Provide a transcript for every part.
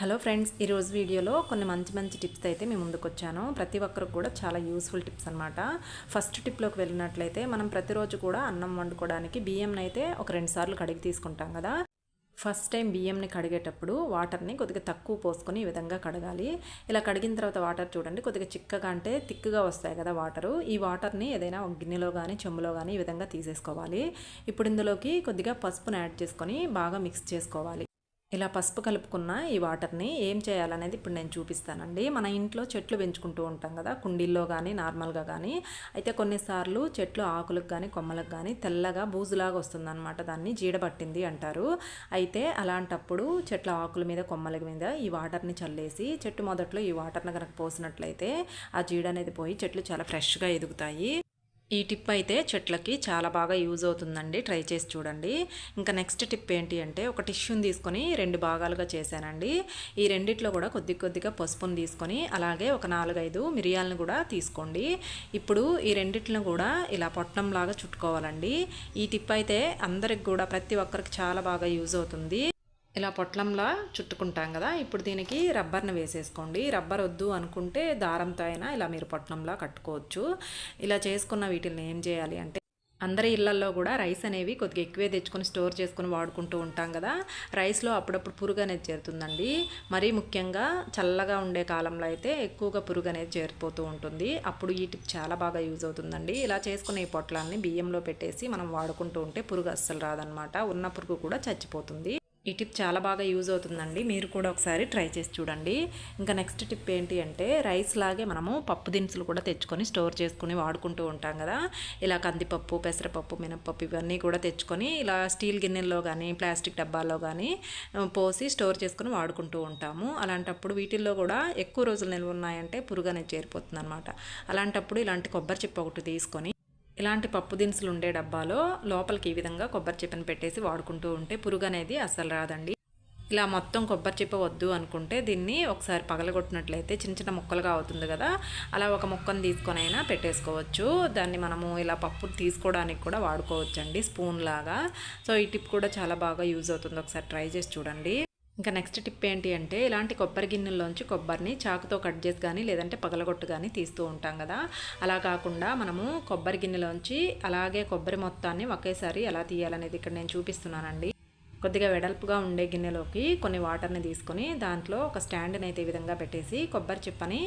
Hello friends ఈరోజు వీడియోలో కొన్ని మంచి మంచి టిప్స్ అయితే మేము ముందుకు వచ్చాను. ప్రతి ఒక్కరికి కూడా చాలా యూస్ఫుల్ టిప్స్ అనమాట ఫస్ట్ టిప్లోకి వెళ్ళినట్లయితే మనం ప్రతిరోజు కూడా అన్నం వండుకోవడానికి బియ్యంని అయితే ఒక రెండు సార్లు కడిగి తీసుకుంటాం కదా. ఫస్ట్ టైం బియ్యంని కడిగేటప్పుడు వాటర్ని కొద్దిగా తక్కువ పోసుకొని ఈ విధంగా కడగాలి. ఇలా కడిగిన తర్వాత వాటర్ చూడండి కొద్దిగా చిక్కగా అంటే తిక్కుగా వస్తాయి కదా వాటరు. ఈ వాటర్ని ఏదైనా ఒక గిన్నెలో కానీ చెంబులో కానీ ఈ విధంగా తీసేసుకోవాలి. ఇప్పుడు ఇందులోకి కొద్దిగా పసుపును యాడ్ చేసుకొని బాగా మిక్స్ చేసుకోవాలి. ఇలా పసుపు కలుపుకున్న ఈ వాటర్ని ఏం చేయాలనేది ఇప్పుడు నేను చూపిస్తానండి. మన ఇంట్లో చెట్లు పెంచుకుంటూ ఉంటాం కదా కుండీల్లో కానీ నార్మల్గా కానీ అయితే కొన్నిసార్లు చెట్లు ఆకులకు కానీ కొమ్మలకు కానీ తెల్లగా బూజులాగా వస్తుందన్నమాట. దాన్ని జీడబట్టింది అంటారు. అయితే అలాంటప్పుడు చెట్ల ఆకుల మీద కొమ్మల మీద ఈ వాటర్ని చల్లేసి చెట్టు మొదట్లో ఈ వాటర్ని కనుక పోసినట్లయితే ఆ జీడ అనేది పోయి చెట్లు చాలా ఫ్రెష్గా ఎదుగుతాయి. ఈ టిప్ అయితే చెట్లకి చాలా బాగా యూజ్ అవుతుందండి. ట్రై చేసి చూడండి. ఇంకా నెక్స్ట్ టిప్ ఏంటి అంటే ఒక టిష్యూని తీసుకొని రెండు భాగాలుగా చేశానండి. ఈ రెండిట్లో కూడా కొద్ది కొద్దిగా పసుపుని తీసుకొని అలాగే ఒక నాలుగైదు మిరియాలను కూడా తీసుకోండి. ఇప్పుడు ఈ రెండిట్లను కూడా ఇలా పొట్టంలాగా చుట్టుకోవాలండి. ఈ టిప్ అయితే అందరికి కూడా ప్రతి ఒక్కరికి చాలా బాగా యూజ్ అవుతుంది. ఇలా పొట్లంలా చుట్టుకుంటాం కదా ఇప్పుడు దీనికి రబ్బర్ని వేసేసుకోండి. రబ్బర్ వద్దు అనుకుంటే దారంతో అయినా ఇలా మీరు పొట్లంలా కట్టుకోవచ్చు. ఇలా చేసుకున్న వీటిని ఏం చేయాలి అంటే అందరి ఇళ్ళల్లో కూడా రైస్ అనేవి కొద్దిగా ఎక్కువే తెచ్చుకొని స్టోర్ చేసుకొని వాడుకుంటూ ఉంటాం కదా రైస్లో అప్పుడప్పుడు పురుగు అనేది చేరుతుందండి. మరీ ముఖ్యంగా చల్లగా ఉండే కాలంలో అయితే ఎక్కువగా పురుగు అనేది చేరిపోతూ ఉంటుంది. అప్పుడు ఈ టిప్ చాలా బాగా యూజ్ అవుతుందండి. ఇలా చేసుకునే ఈ పొట్లాన్ని బియ్యంలో పెట్టేసి మనం వాడుకుంటూ ఉంటే పురుగు అస్సలు రాదనమాట. ఉన్న పురుగు కూడా చచ్చిపోతుంది. ఈ టిప్ చాలా బాగా యూజ్ అవుతుందండి. మీరు కూడా ఒకసారి ట్రై చేసి చూడండి. ఇంకా నెక్స్ట్ టిప్ ఏంటి అంటే రైస్ లాగే మనము పప్పు దినుసులు కూడా తెచ్చుకొని స్టోర్ చేసుకుని వాడుకుంటూ ఉంటాం కదా. ఇలా కందిపప్పు పెసరపప్పు మినపప్పు ఇవన్నీ కూడా తెచ్చుకొని ఇలా స్టీల్ గిన్నెల్లో కానీ ప్లాస్టిక్ డబ్బాల్లో కానీ పోసి స్టోర్ చేసుకుని వాడుకుంటూ ఉంటాము. అలాంటప్పుడు వీటిల్లో కూడా ఎక్కువ రోజులు నిల్వ ఉన్నాయంటే పురుగు అనేది చేరిపోతుంది అనమాట అలాంటప్పుడు ఇలాంటి కొబ్బరి చిప్ప ఒకటి తీసుకొని ఇలాంటి పప్పు దినుసులు ఉండే డబ్బాలో లోపలికి ఈ విధంగా కొబ్బరి చిప్పను పెట్టేసి వాడుకుంటూ ఉంటే పురుగు అనేది అస్సలు రాదండి. ఇలా మొత్తం కొబ్బరి చిప్ప వద్దు అనుకుంటే దీన్ని ఒకసారి పగలగొట్టినట్లయితే చిన్న చిన్న ముక్కలుగా అవుతుంది కదా. అలా ఒక ముక్కను తీసుకొని అయినా పెట్టేసుకోవచ్చు. దాన్ని మనము ఇలా పప్పు తీసుకోవడానికి కూడా వాడుకోవచ్చు అండి స్పూన్ లాగా. సో ఈ టిప్ కూడా చాలా బాగా యూజ్ అవుతుంది. ఒకసారి ట్రై చేసి చూడండి. ఇంకా నెక్స్ట్ టిప్ ఏంటి అంటే ఇలాంటి కొబ్బరి గిన్నెల్లోంచి కొబ్బరిని చాకుతో కట్ చేసి కానీ లేదంటే పగలగొట్టు కానీ తీస్తూ ఉంటాం కదా. అలా కాకుండా మనము కొబ్బరి గిన్నెలోంచి అలాగే కొబ్బరి మొత్తాన్ని ఒకేసారి ఎలా తీయాలనేది ఇక్కడ నేను చూపిస్తున్నానండి. కొద్దిగా వెడల్పుగా ఉండే గిన్నెలోకి కొన్ని వాటర్ని తీసుకొని దాంట్లో ఒక స్టాండ్ని అయితే ఈ విధంగా పెట్టేసి కొబ్బరి చిప్పని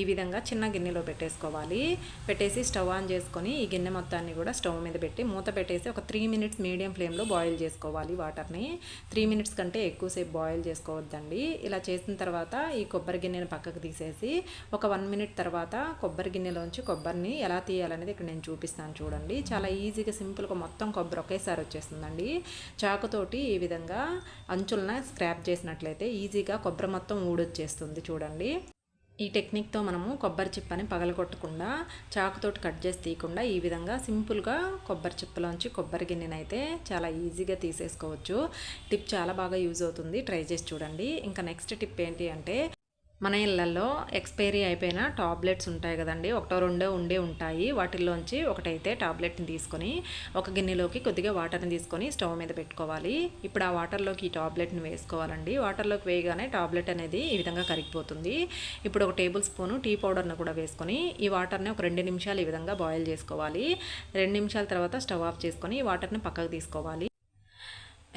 ఈ విధంగా చిన్న గిన్నెలో పెట్టేసుకోవాలి. పెట్టేసి స్టవ్ ఆన్ చేసుకొని ఈ గిన్నె మొత్తాన్ని కూడా స్టవ్ మీద పెట్టి మూత పెట్టేసి ఒక త్రీ మినిట్స్ మీడియం ఫ్లేమ్లో బాయిల్ చేసుకోవాలి వాటర్ని. త్రీ మినిట్స్ కంటే ఎక్కువసేపు బాయిల్ చేసుకోవద్దండి. ఇలా చేసిన తర్వాత ఈ కొబ్బరి గిన్నెని పక్కకు తీసేసి ఒక వన్ మినిట్ తర్వాత కొబ్బరి గిన్నెలోంచి కొబ్బరిని ఎలా తీయాలనేది ఇక్కడ నేను చూపిస్తాను చూడండి. చాలా ఈజీగా సింపుల్గా మొత్తం కొబ్బరి ఒకేసారి వచ్చేస్తుందండి. చాకుతోటి ఈ విధంగా అంచులన స్క్రాప్ చేసినట్లయితే ఈజీగా కొబ్బరి మొత్తం ఊడొచ్చేస్తుంది చూడండి. ఈ టెక్నిక్తో మనము కొబ్బరి చిప్పని పగలగొట్టకుండా చాకుతోటి కట్ చేసి తీయకుండా ఈ విధంగా సింపుల్గా కొబ్బరి చిప్పలోంచి కొబ్బరి గిన్నెనైతే చాలా ఈజీగా తీసేసుకోవచ్చు. టిప్ చాలా బాగా యూజ్ అవుతుంది. ట్రై చేసి చూడండి. ఇంకా నెక్స్ట్ టిప్ ఏంటి అంటే మన ఇళ్ళల్లో ఎక్స్పైరీ అయిపోయిన టాబ్లెట్స్ ఉంటాయి కదండి. ఒకటో రెండో ఉండే ఉంటాయి. వాటిల్లోంచి ఒకటైతే టాబ్లెట్ని తీసుకొని ఒక గిన్నెలోకి కొద్దిగా వాటర్ని తీసుకొని స్టవ్ మీద పెట్టుకోవాలి. ఇప్పుడు ఆ వాటర్లోకి ఈ టాబ్లెట్ని వేసుకోవాలండి. వాటర్లోకి వేయగానే టాబ్లెట్ అనేది ఈ విధంగా కరిగిపోతుంది. ఇప్పుడు ఒక టేబుల్ స్పూను టీ పౌడర్ను కూడా వేసుకొని ఈ వాటర్ని ఒక రెండు నిమిషాలు ఈ విధంగా బాయిల్ చేసుకోవాలి. రెండు నిమిషాల తర్వాత స్టవ్ ఆఫ్ చేసుకొని ఈ వాటర్ని పక్కకు తీసుకోవాలి.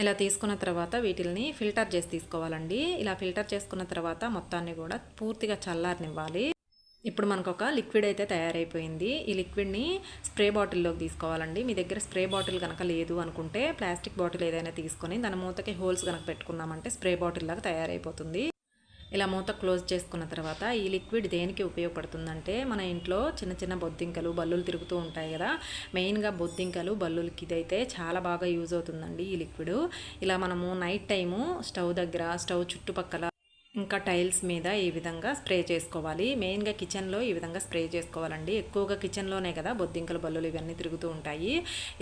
ఇలా తీసుకున్న తర్వాత వీటిల్ని ఫిల్టర్ చేసి తీసుకోవాలండి. ఇలా ఫిల్టర్ చేసుకున్న తర్వాత మొత్తాన్ని కూడా పూర్తిగా చల్లారనివ్వాలి. ఇప్పుడు మనకు ఒక లిక్విడ్ అయితే తయారైపోయింది. ఈ లిక్విడ్ని స్ప్రే బాటిల్లోకి తీసుకోవాలండి. మీ దగ్గర స్ప్రే బాటిల్ కనుక లేదు అనుకుంటే ప్లాస్టిక్ బాటిల్ ఏదైనా తీసుకొని దాని మూతకి హోల్స్ కనుక పెట్టుకున్నామంటే స్ప్రే బాటిల్ లాగా తయారైపోతుంది. ఇలా మూత క్లోజ్ చేసుకున్న తర్వాత ఈ లిక్విడ్ దేనికి ఉపయోగపడుతుందంటే మన ఇంట్లో చిన్న చిన్న బొద్దింకలు బల్లులు తిరుగుతూ ఉంటాయి కదా. మెయిన్గా బొద్దింకలు బల్లులకి ఇదైతే చాలా బాగా యూజ్ అవుతుందండి ఈ లిక్విడ్. ఇలా మనము నైట్ టైము స్టవ్ దగ్గర స్టవ్ చుట్టుపక్కల ఇంకా టైల్స్ మీద ఈ విధంగా స్ప్రే చేసుకోవాలి. మెయిన్గా కిచెన్లో ఈ విధంగా స్ప్రే చేసుకోవాలండి. ఎక్కువగా కిచెన్లోనే కదా బొద్దింకల బల్లులు ఇవన్నీ తిరుగుతూ ఉంటాయి.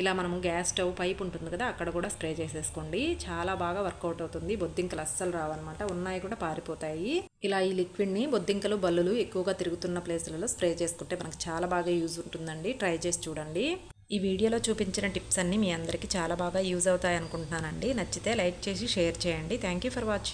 ఇలా మనము గ్యాస్ స్టవ్ పైప్ ఉంటుంది కదా అక్కడ కూడా స్ప్రే చేసేసుకోండి. చాలా బాగా వర్కౌట్ అవుతుంది. బొద్దింకలు అస్సలు రావన్నమాట. ఉన్నాయి కూడా పారిపోతాయి. ఇలా ఈ లిక్విడ్ని బొద్దింకలు బల్లులు ఎక్కువగా తిరుగుతున్న ప్లేసులలో స్ప్రే చేసుకుంటే మనకు చాలా బాగా యూజ్ ఉంటుందండి. ట్రై చేసి చూడండి. ఈ వీడియోలో చూపించిన టిప్స్ అన్నీ మీ అందరికీ చాలా బాగా యూజ్ అవుతాయి అనుకుంటున్నానండి నచ్చితే లైక్ చేసి షేర్ చేయండి. Thank for watching.